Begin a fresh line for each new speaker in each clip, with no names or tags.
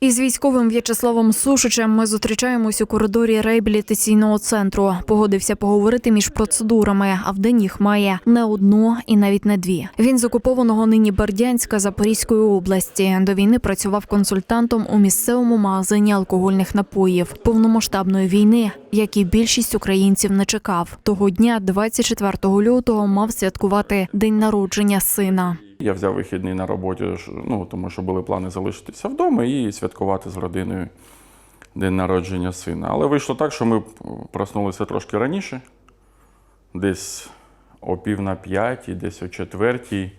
Із військовим В'ячеславом Сушичем ми зустрічаємось у коридорі реабілітаційного центру. Погодився поговорити між процедурами, а в день їх має не одну і навіть не дві. Він з окупованого нині Бердянська Запорізької області. До війни працював консультантом у місцевому магазині алкогольних напоїв. Повномасштабної війни, як і більшість українців, не чекав. Того дня, 24 лютого, мав святкувати день народження сина.
Я взяв вихідний на роботі, ну, тому що були плани залишитися вдома і святкувати з родиною день народження сина. Але вийшло так, що ми проснулися трошки раніше, десь о пів на п'ятій, десь о четвертій.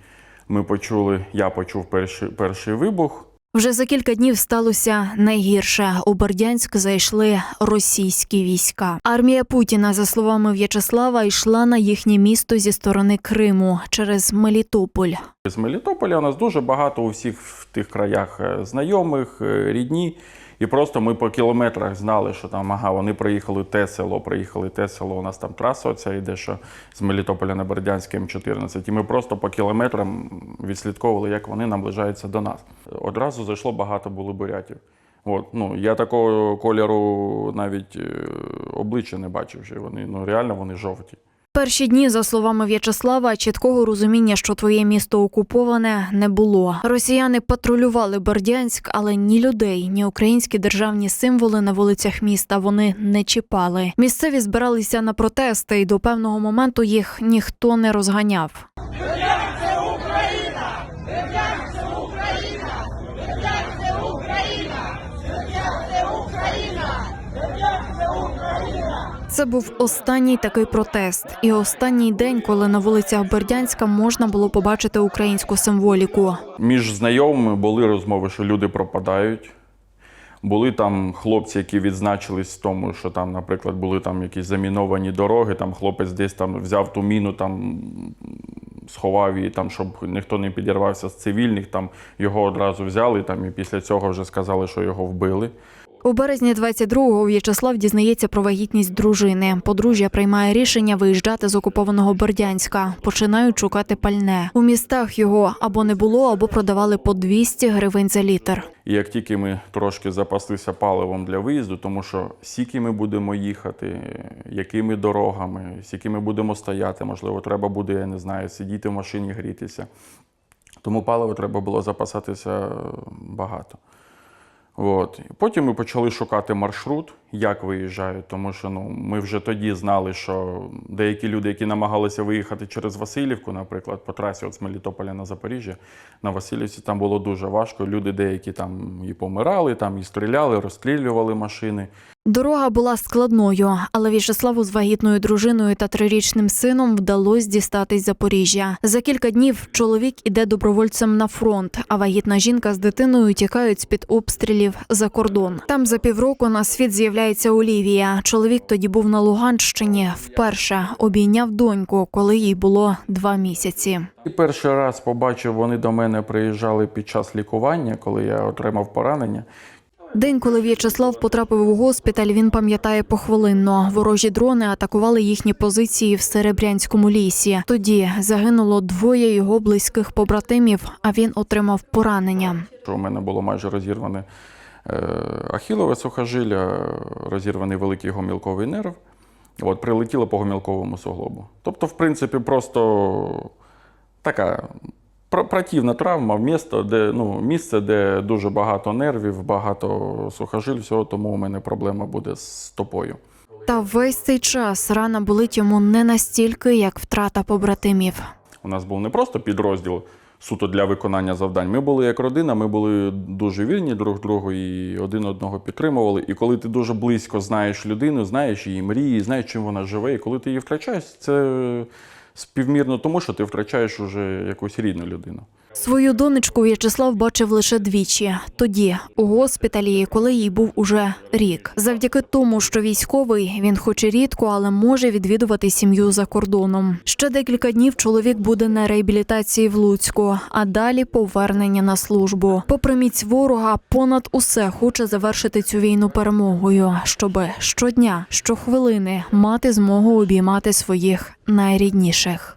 Ми почули, я почув перший, перший вибух.
Вже за кілька днів сталося найгірше. У Бердянськ зайшли російські війська. Армія Путіна, за словами В'ячеслава, йшла на їхнє місто зі сторони Криму через Мелітополь.
З Мелітополя у нас дуже багато у всіх в тих краях е, знайомих, е, рідні. І просто ми по кілометрах знали, що там ага, вони проїхали те село, проїхали те село. У нас там траса оця йде, що з Мелітополя на Бердянське М14. І ми просто по кілометрам відслідковували, як вони наближаються до нас. Одразу зайшло багато було бурятів. От, ну, я такого кольору навіть е, обличчя не бачив, що вони ну, реально вони жовті.
Перші дні, за словами В'ячеслава, чіткого розуміння, що твоє місто окуповане, не було. Росіяни патрулювали Бердянськ, але ні людей, ні українські державні символи на вулицях міста вони не чіпали. Місцеві збиралися на протести, і до певного моменту їх ніхто не розганяв. Це був останній такий протест, і останній день, коли на вулицях Бердянська можна було побачити українську символіку.
Між знайомими були розмови, що люди пропадають. Були там хлопці, які відзначились в тому, що там, наприклад, були там якісь заміновані дороги. Там хлопець десь там взяв ту міну, там сховав її, там, щоб ніхто не підірвався з цивільних. Там його одразу взяли. Там і після цього вже сказали, що його вбили.
У березні 22-го В'ячеслав дізнається про вагітність дружини. Подружжя приймає рішення виїжджати з окупованого Бердянська. Починають шукати пальне. У містах його або не було, або продавали по 200 гривень за літр.
І як тільки ми трошки запаслися паливом для виїзду, тому що скільки ми будемо їхати, якими дорогами, скільки ми будемо стояти, можливо, треба буде, я не знаю, сидіти в машині, грітися. Тому паливо треба було запасатися багато. От. Потім ми почали шукати маршрут, як виїжджають, тому що ну, ми вже тоді знали, що деякі люди, які намагалися виїхати через Васильівку, наприклад, по трасі от з Мелітополя на Запоріжжя, на Васильівці там було дуже важко. Люди деякі там і помирали, там і стріляли, розстрілювали машини.
Дорога була складною, але В'ячеславу з вагітною дружиною та трирічним сином вдалося дістатись Запоріжжя. За кілька днів чоловік іде добровольцем на фронт, а вагітна жінка з дитиною тікають з під обстрілів за кордон. Там за півроку на світ з'являється Олівія. Чоловік тоді був на Луганщині. Вперше обійняв доньку, коли їй було два місяці.
І перший раз побачив, вони до мене приїжджали під час лікування, коли я отримав поранення.
День, коли В'ячеслав потрапив у госпіталь, він пам'ятає похвилинно. Ворожі дрони атакували їхні позиції в Серебрянському лісі. Тоді загинуло двоє його близьких побратимів, а він отримав поранення.
у мене було майже розірване ахілове сухожилля, розірваний великий гомілковий нерв. От, прилетіло по гомілковому суглобу. Тобто, в принципі, просто така пр- противна травма, місто, де, ну, місце, де дуже багато нервів, багато сухожиль, всього, тому у мене проблема буде з стопою.
Та весь цей час рана болить йому не настільки, як втрата побратимів.
У нас був не просто підрозділ суто для виконання завдань. Ми були як родина, ми були дуже вільні друг другу і один одного підтримували. І коли ти дуже близько знаєш людину, знаєш її мрії, знаєш, чим вона живе, і коли ти її втрачаєш, це співмірно тому, що ти втрачаєш уже якусь рідну людину.
Свою донечку В'ячеслав бачив лише двічі. Тоді у госпіталі, коли їй був уже рік. Завдяки тому, що військовий він, хоч і рідко, але може відвідувати сім'ю за кордоном. Ще декілька днів чоловік буде на реабілітації в Луцьку, а далі повернення на службу. Попри міць ворога, понад усе хоче завершити цю війну перемогою, щоби щодня, щохвилини мати змогу обіймати своїх найрідніших.